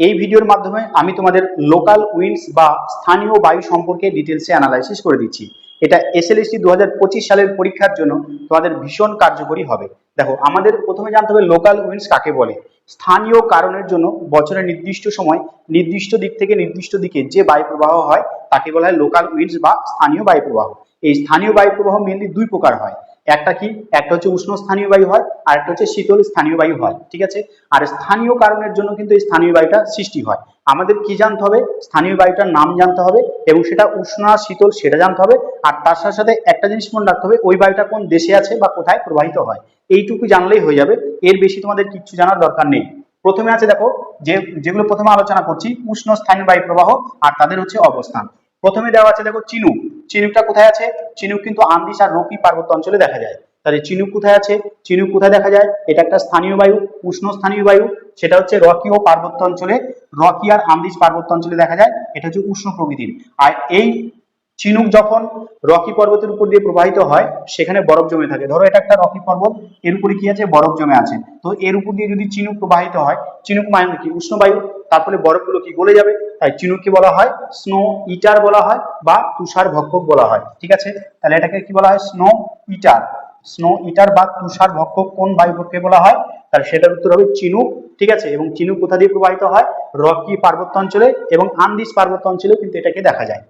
এই ভিডিওর মাধ্যমে আমি তোমাদের লোকাল উইন্ডস বা স্থানীয় বায়ু সম্পর্কে ডিটেলসে অ্যানালাইসিস করে দিচ্ছি। এটা এসএলএসটি দু হাজার পঁচিশ সালের পরীক্ষার জন্য তোমাদের ভীষণ কার্যকরী হবে। দেখো, আমাদের প্রথমে জানতে হবে লোকাল উইন্ডস কাকে বলে। স্থানীয় কারণের জন্য বছরের নির্দিষ্ট সময় নির্দিষ্ট দিক থেকে নির্দিষ্ট দিকে যে বায়ু প্রবাহ হয়, তাকে বলা হয় লোকাল উইন্ডস বা স্থানীয় বায়ু প্রবাহ। এই স্থানীয় বায়ু প্রবাহ মেনলি দুই প্রকার হয়। একটা কি? একটা হচ্ছে উষ্ণ স্থানীয় বায়ু হয় আর একটা হচ্ছে শীতল স্থানীয় বায়ু হয়, ঠিক আছে? আর স্থানীয় কারণের জন্য কিন্তু এই স্থানীয় বায়ুটা সৃষ্টি হয়। আমাদের কি জানতে হবে? স্থানীয় বায়ুটার নাম জানতে হবে এবং সেটা উষ্ণ আর শীতল সেটা জানতে হবে। আর তার সাথে সাথে একটা জিনিস মনে রাখতে হবে, ওই বায়ুটা কোন দেশে আছে বা কোথায় প্রবাহিত হয়? এইটুকু জানলেই হয়ে যাবে। এর বেশি তোমাদের কিচ্ছু জানার দরকার নেই। প্রথমে আছে দেখো, যে যেগুলো প্রথমে আলোচনা করছি, উষ্ণ স্থানীয় বায়ু প্রবাহ আর তাদের হচ্ছে অবস্থান। প্রথমে দেওয়া আছে দেখো চিনুক চিনুকটা কোথায় আছে? চিনুক কিন্তু আন্দিস আর রকি পার্বত্য অঞ্চলে দেখা যায়। তাহলে চিনুক কোথায় আছে? চিনুক কোথায় দেখা যায়? এটা একটা স্থানীয় বায়ু, উষ্ণ স্থানীয় বায়ু। সেটা হচ্ছে রকি ও পার্বত্য অঞ্চলে, রকি আর আন্দিজ পার্বত্য অঞ্চলে দেখা যায়। এটা হচ্ছে উষ্ণ প্রকৃতির। আর এই চিনুক যখন রকি পর্বতের উপর দিয়ে প্রবাহিত হয়, সেখানে বরফ জমে থাকে। ধরো এটা একটা রকি পর্বত, এর উপরে কি আছে? বরফ জমে আছে। তো এর উপর দিয়ে যদি চিনুক প্রবাহিত হয়, চিনুক মানে কি? উষ্ণ বায়ু। তার ফলে বরফগুলো কি গলে যাবে? তাই চিনুককে বলা হয় স্নো ইটার বলা হয় বা তুষার ভক্ষক বলা হয়। ঠিক আছে? তাহলে এটাকে কি বলা হয়? স্নো ইটার স্নো ইটার বা তুষার ভক্ষক কোন বায়ুকে বলা হয়? তাহলে সেটার উত্তর হবে চিনুক। ঠিক আছে? এবং চিনুক কোথা দিয়ে প্রবাহিত হয়? রকি পার্বত্য অঞ্চলে এবং আন্দিস পার্বত্য অঞ্চলে কিন্তু এটাকে দেখা যায়।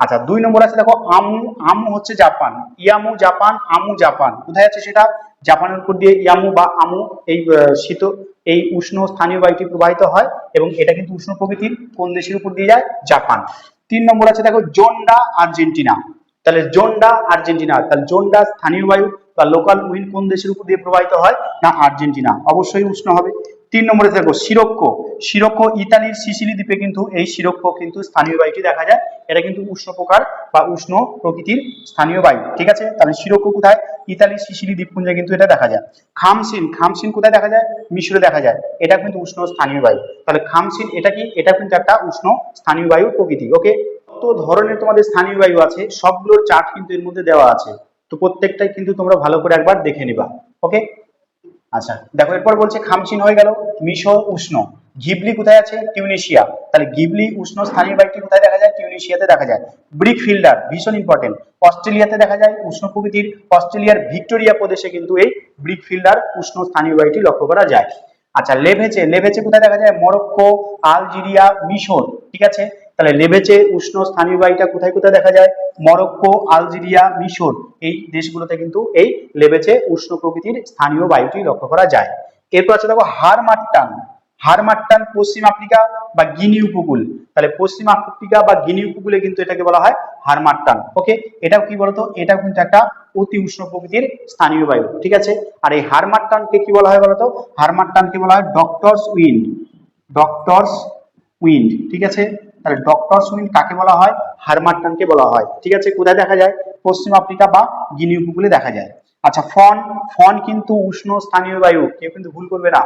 আচ্ছা দুই নম্বর আছে দেখো, আমু আমু হচ্ছে জাপান। ইয়ামু জাপান, আমু জাপান। কোথায় আছে সেটা? জাপানের উপর দিয়ে ইয়ামু বা আমু, এই শীত, এই উষ্ণ স্থানীয় বায়ুটি প্রবাহিত হয় এবং এটা কিন্তু উষ্ণ প্রকৃতির কোন দেশের উপর দিয়ে যায়? জাপান। তিন নম্বর আছে দেখো, জোন্ডা, আর্জেন্টিনা। তাহলে জোন্ডা, আর্জেন্টিনা, তাহলে জোন্ডা স্থানীয় বায়ু বা লোকাল উইন্ড কোন দেশের উপর দিয়ে প্রবাহিত হয়? না, আর্জেন্টিনা। অবশ্যই উষ্ণ হবে। তিন নম্বরে দেখো সিরক্ষ সিরক্ষ ইতালির সিসিলি দ্বীপে কিন্তু এই সিরক্ষ কিন্তু স্থানীয় বায়ুটি দেখা যায়। এটা কিন্তু উষ্ণ প্রকার বা উষ্ণ প্রকৃতির স্থানীয় বায়ু। ঠিক আছে? তাহলে সিরক্ষ কোথায়? ইতালির সিসিলি দ্বীপপুঞ্জে কিন্তু এটা দেখা যায়। খামসিন। খামসিন কোথায় দেখা যায়? মিশরে দেখা যায়। এটা কিন্তু উষ্ণ স্থানীয় বায়ু। তাহলে খামসিন এটা কি? এটা কিন্তু একটা উষ্ণ স্থানীয় বায়ু প্রকৃতি। ওকে? কত ধরনের তোমাদের স্থানীয় বায়ু আছে? সবগুলোর চার্ট কিন্তু এর মধ্যে দেওয়া আছে। তো প্রত্যেকটাই কিন্তু তোমরা ভালো করে একবার দেখে নিবা। ওকে? আচ্ছা দেখো, এরপর বলছে খামচিন হয়ে গেল, মিশর উষ্ণ। গিবলি কোথায় আছে? টিউনিশিয়া। তাহলে গিবলি উষ্ণ স্থানীয় বায়ুটি কোথায় দেখা যায়? টিউনিশিয়াতে দেখা যায়। ব্রিক ফিল্ডার, ভীষণ ইম্পর্টেন্ট অস্ট্রেলিয়াতে দেখা যায় উষ্ণ প্রকৃতির। অস্ট্রেলিয়ার ভিক্টোরিয়া প্রদেশে কিন্তু এই ব্রিক ফিল্ডার উষ্ণ স্থানীয় বায়ুটি লক্ষ্য করা যায়। আচ্ছা লেভেচে লেভেচে কোথায় দেখা যায়? মরক্কো, আলজেরিয়া, মিশর, ঠিক আছে? তাহলে লেভেচে উষ্ণ স্থানীয় বায়ুটা কোথায় কোথায় দেখা যায়? মরক্কো, আলজেরিয়া, মিশর এই দেশগুলোতে কিন্তু এই লেভেচে উষ্ণ প্রকৃতির স্থানীয় বায়ুটি লক্ষ্য করা যায়। এরপর আছে দেখো হারমাট্টান। হারমাট্টান পশ্চিম আফ্রিকা বা গিনি উপকূল। তাহলে পশ্চিম আফ্রিকা বা গিনি উপকূলে কিন্তু এটাকে বলা হয় হারমাট্টান। ওকে, এটাও কি বলতো? এটা কিন্তু একটা অতি উষ্ণ প্রকৃতির স্থানীয় বায়ু। ঠিক আছে? আর এই হারমাট্টানকে কি বলা হয় বলতো? হারমাট্টানকে বলা হয় ডক্টরস উইন্ড। Doctors wind. ঠিক আছে? তাহলে ডক্টর উইন্ড কাকে বলা হয়? হারমাট্টানকে বলা হয়। ঠিক আছে, কোথায় দেখা যায়? পশ্চিম আফ্রিকা বা গিনি উপকূলে দেখা যায়। আচ্ছা ফন ফন কিন্তু উষ্ণ স্থানীয় বায়ু। কেউ কিন্তু ভুল করবে না।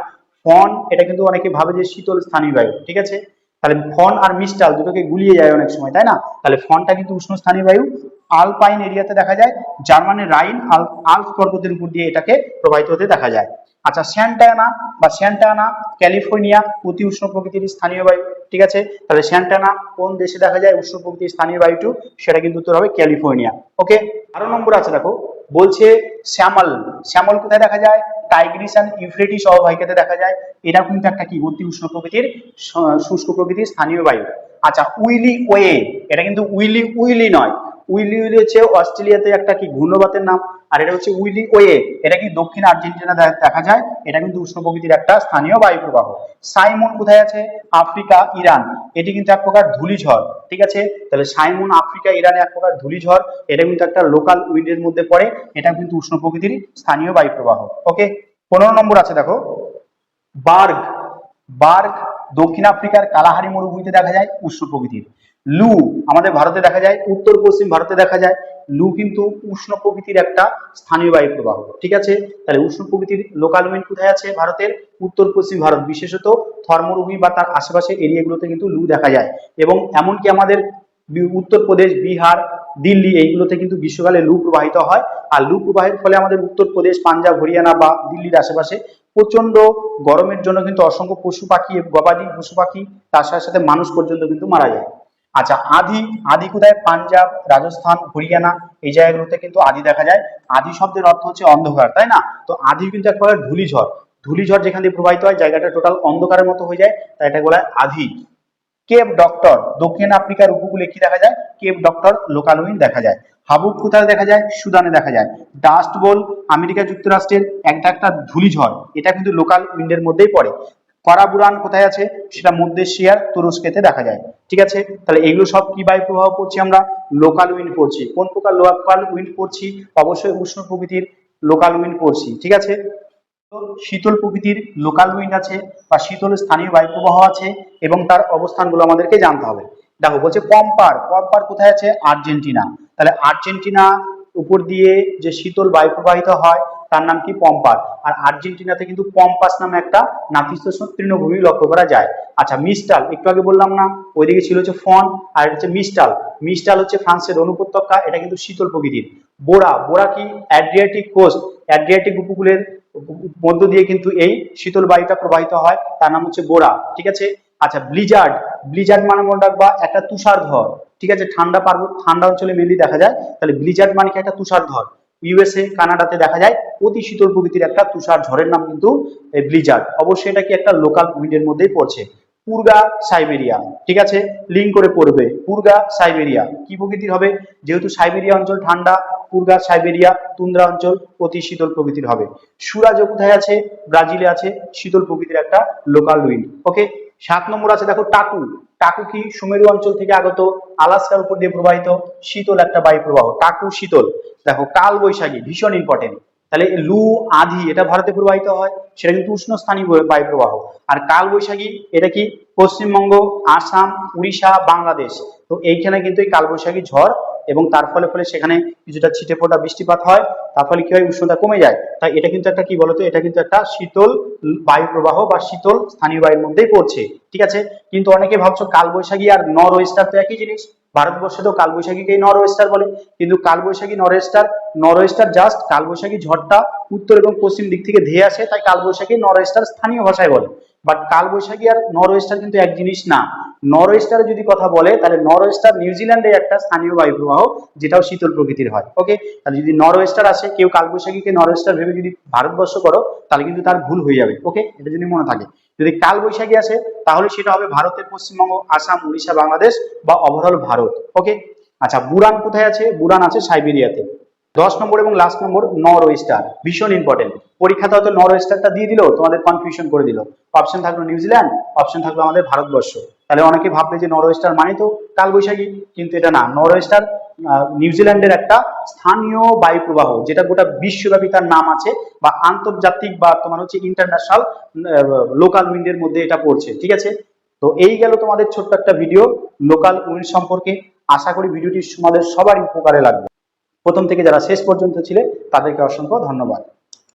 ফন, এটা কিন্তু অনেকে ভাবে যে শীতল স্থানীয় বায়ু। ঠিক আছে? তাহলে ফন আর মিস্টাল দুটোকে গুলিয়ে যায় অনেক সময়, তাই না? তাহলে ফনটা কিন্তু উষ্ণ স্থানীয় বায়ু। আলপাইন এরিয়াতে দেখা যায়, জার্মানির রাইন আল আলপ পর্বতের উপর দিয়ে এটাকে প্রবাহিত হতে দেখা যায়। আচ্ছা স্যান্টানা বা স্যান্টানা, ক্যালিফোর্নিয়া অতি উষ্ণ প্রকৃতির স্থানীয় বায়ু। ঠিক আছে? তাহলে স্যান্টানা কোন দেশে দেখা যায় উষ্ণ প্রকৃতির স্থানীয় বায়ুটু? সেটা কিন্তু উত্তর হবে ক্যালিফোর্নিয়া। ওকে? আরও নম্বর আছে দেখো। বলছে শ্যামল। শ্যামল কোথায় দেখা যায়? টাইগ্রিস অ্যান্ড ইউফ্রেটিস অববাহিকাতে দেখা যায়। এটা কিন্তু একটা কি? অতি উষ্ণ প্রকৃতির শুষ্ক প্রকৃতির স্থানীয় বায়ু। আচ্ছা উইলি ওয়ে। এটা কিন্তু উইলি উইলি নয়। উইলি উইলি হচ্ছে অস্ট্রেলিয়াতে একটা কি? ঘূর্ণবাতের নাম। আর এটা হচ্ছে উইলি ওয়ে। এটা কি দক্ষিণ আর্জেন্টিনা দেখা যায়? এটা কিন্তু উষ্ণ প্রকৃতির একটা স্থানীয় বায়ু প্রবাহ সাইমন কোথায় আছে? Africa, Iran. এটি কিন্তু এক প্রকার ধূলিঝড়, ঠিক আছে? তাহলে সাইমন আফ্রিকা, ইরানে এক প্রকার ধূলিঝড়। এটা কিন্তু একটা লোকাল উইন্ডের মধ্যে পড়ে। এটা কিন্তু উষ্ণ প্রকৃতির স্থানীয় বায়ু প্রবাহ ওকে পনেরো নম্বর আছে, দেখো। বার্গ। বার্গ দক্ষিণ আফ্রিকার কালাহারি মরুভূমিতে দেখা যায় উষ্ণ প্রকৃতির। লু আমাদের ভারতে দেখা যায়, উত্তর পশ্চিম ভারতে দেখা যায়। লু কিন্তু উষ্ণ প্রকৃতির একটা স্থানীয় বায়ু প্রবাহ। ঠিক আছে? তাহলে উষ্ণ প্রকৃতির লোকাল উইন্ড কোথায় আছে? ভারতের উত্তর পশ্চিম ভারত, বিশেষত থর মরুভূমি বা তার আশেপাশের এরিয়াগুলোতে কিন্তু লু দেখা যায়। এবং এমনকি আমাদের উত্তরপ্রদেশ বিহার দিল্লি, এইগুলোতে কিন্তু গ্রীষ্মকালে লু প্রবাহিত হয়। আর লু প্রবাহের ফলে আমাদের উত্তরপ্রদেশ, পাঞ্জাব, হরিয়ানা বা দিল্লির আশেপাশে প্রচণ্ড গরমের জন্য কিন্তু অসংখ্য পশু পাখি, গবাদি পশু পাখি, তার সাথে সাথে মানুষ পর্যন্ত কিন্তু মারা যায়। আচ্ছা আদি আদি কোথায়? পাঞ্জাব, রাজস্থান, হরিয়ানা, এই জায়গাগুলোতে কিন্তু আদি দেখা যায়। আদি শব্দের অর্থ হচ্ছে অন্ধকার, তাই না? তো আদি কিন্তু এক প্রকার ধূলিঝড়। ধূলিঝড় যেখান দিয়ে প্রবাহিত হয়, জায়গাটা টোটাল অন্ধকারের মতো হয়ে যায়, তাই এটা বলা হয় আধি। কেপ ডক্টর, দক্ষিণ আফ্রিকার উপকূলে কি দেখা যায়? কেপ ডক্টর লোকাল উইন দেখা যায়। হাবুক কোথায় দেখা যায়? সুদানে দেখা যায়। ডাস্ট বোল, আমেরিকা যুক্তরাষ্ট্রের একটা একটা ধূলিঝড় এটা কিন্তু লোকাল উইন্ডের মধ্যেই পড়ে। করাবুরান কোথায় আছে? সেটা মধ্য এশিয়ার তুরস্কেতে দেখা যায়। ঠিক আছে? তাহলে এগুলো সব কি বায়ু প্রবাহ পড়ছি আমরা? লোকাল উইন্ড পড়ছি। কোন প্রকার লোকাল উইন্ড পড়ছি? অবশ্যই উষ্ণ প্রকৃতির লোকাল উইন্ড পড়ছি। ঠিক আছে? শীতল প্রকৃতির লোকাল উইন্ড আছে বা শীতল স্থানীয় বায়ু প্রবাহ আছে এবং তার অবস্থানগুলো আমাদেরকে জানতে হবে। দেখো, বলছে পম্পার পম্পার কোথায় আছে? আর্জেন্টিনা। তাহলে আর্জেন্টিনা উপর দিয়ে যে শীতল বায়ু প্রবাহিত হয়, তার নাম কি? পম্পার আর আর্জেন্টিনাতে কিন্তু পম্পাস নামে একটা নাতিশীতোষ্ণ তৃণভূমি লক্ষ্য করা যায়। আচ্ছা মিস্টাল, একটু আগে বললাম না, ওইদিকে ছিল হচ্ছে ফন, আর হচ্ছে মিস্টাল। মিস্টাল হচ্ছে ফ্রান্সের অনুপত্যকা এটা কিন্তু শীতল প্রকৃতির। বোরা বোরা কি? Adriatic coast. অ্যাড্রিয়াটিক উপকূলের মধ্য দিয়ে কিন্তু এই শীতল বায়ুটা প্রবাহিত হয়, তার নাম হচ্ছে বোরা, ঠিক আছে? আচ্ছা ব্লিজার্ড ব্লিজার্ড মানে মনে রাখবা একটা তুষারধর ঠিক আছে? ঠান্ডা পার্বত ঠান্ডা অঞ্চলে মেনলি দেখা যায়, তাহলে ব্লিজার্ড মানে কি একটা তুষারধর ইউএসএ কানাডাতে দেখা যায়, অতি শীতল প্রকৃতির একটা তুষার ঝড়ের নাম কিন্তু ব্লিজার্ড। অবশ্যই এটা কি একটা লোকাল উইন্ডের মধ্যেই পড়ছে। পুরগা সাইবেরিয়া, ঠিক আছে? লিঙ্ক করে পড়বে, পুরগা সাইবেরিয়া। কি প্রকৃতির হবে? যেহেতু সাইবেরিয়া অঞ্চল ঠান্ডা, পুরগা সাইবেরিয়া তুন্দ্রা অঞ্চল অতি শীতল প্রকৃতির হবে। সুরাজ কোথায় আছে? ব্রাজিলে আছে, শীতল প্রকৃতির একটা লোকাল উইন্ড ওকে সাত নম্বর আছে, দেখো, টাকু। টাকু কি? সুমেরু অঞ্চল থেকে আগত, আলাস্কার উপর দিয়ে প্রবাহিত, শীতল একটা বায়ু প্রবাহ টাকু শীতল। দেখো কাল বৈশাখী ভীষণ ইম্পর্টেন্ট তাহলে লু, আধি, এটা ভারতে প্রবাহিত হয়, সেটা কিন্তু উষ্ণ স্থানীয় বায়ু প্রবাহ আর কালবৈশাখী, এটা কি? পশ্চিমবঙ্গ, আসাম, উড়িষ্যা, বাংলাদেশ। তো এইখানে কিন্তু এই কালবৈশাখী ঝড় এবং তার ফলে ফলে সেখানে কিছুটা ছিটে ফোটা বৃষ্টিপাত হয়। তার ফলে কি হয়? উষ্ণতা কমে যায়। তাই এটা কিন্তু একটা কি বলতো? এটা কিন্তু একটা শীতল বায়ু প্রবাহ বা শীতল স্থানীয় বায়ুর মধ্যেই পড়ছে। ঠিক আছে? কিন্তু অনেকে ভাবছ কালবৈশাখী আর নর ওয়েস্টার তো একই জিনিস। ভারতবর্ষে তো কালবৈশাখীকেই নর ওয়েস্টার বলে। কিন্তু কালবৈশাখী নর ওয়েস্টার নর ওয়েস্টার জাস্ট কালবৈশাখী ঝড়টা উত্তর এবং পশ্চিম দিক থেকে ধেয়ে আসে। তাই কালবৈশাখী নর ওয়েস্টার স্থানীয় ভাষায় বলে। বাট কালবৈশাখী আর নরওয়েস্টার কিন্তু এক জিনিস না। নর ওয়েস্টারে যদি কথা বলে, তাহলে নর ওয়েস্টার নিউজিল্যান্ডে একটা স্থানীয় বায়ু প্রবাহ যেটাও শীতল প্রকৃতির হয়। ওকে তাহলে যদি নর ওয়েস্টার আসে, কেউ কালবৈশাখীকে নর ওয়েস্টার ভেবে যদি ভারতবর্ষ করো, তাহলে কিন্তু তার ভুল হয়ে যাবে। ওকে এটা যদি মনে থাকে। যদি কাল বৈশাখী আসে, তাহলে সেটা হবে ভারতের পশ্চিমবঙ্গ, আসাম, উড়িষ্যা, বাংলাদেশ বা ওভারঅল ভারত। ওকে আচ্ছা বুরান কোথায় আছে? বুরান আছে সাইবেরিয়াতে। দশ নম্বর এবং লাস্ট নম্বর নর ওয়েস্টার ভীষণ ইম্পর্টেন্ট পরীক্ষাতে হয়তো নর ওয়েস্টারটা দিয়ে দিল, তোমাদের কনফিউশন করে দিল। অপশন থাকল নিউজিল্যান্ড অপশন থাকল আমাদের ভারতবর্ষ। তাহলে অনেকে ভাববে যে নর ওয়েস্টার মানে তো কাল বৈশাখী কিন্তু এটা না। নর ওয়েস্টার নিউজিল্যান্ডের একটা স্থানীয় বায়ু প্রবাহ যেটা গোটা বিশ্বব্যাপী তার নাম আছে, বা আন্তর্জাতিক বা তোমার হচ্ছে ইন্টারন্যাশনাল লোকাল উইন্ডের মধ্যে এটা পড়ছে, ঠিক আছে? তো এই গেল তোমাদের ছোট্ট একটা ভিডিও লোকাল উইন্ড সম্পর্কে। আশা করি ভিডিওটি তোমাদের সবারই উপকারে লাগবে। প্রথম থেকে যারা শেষ পর্যন্ত ছিলেন তাদেরকে অসংখ্য ধন্যবাদ।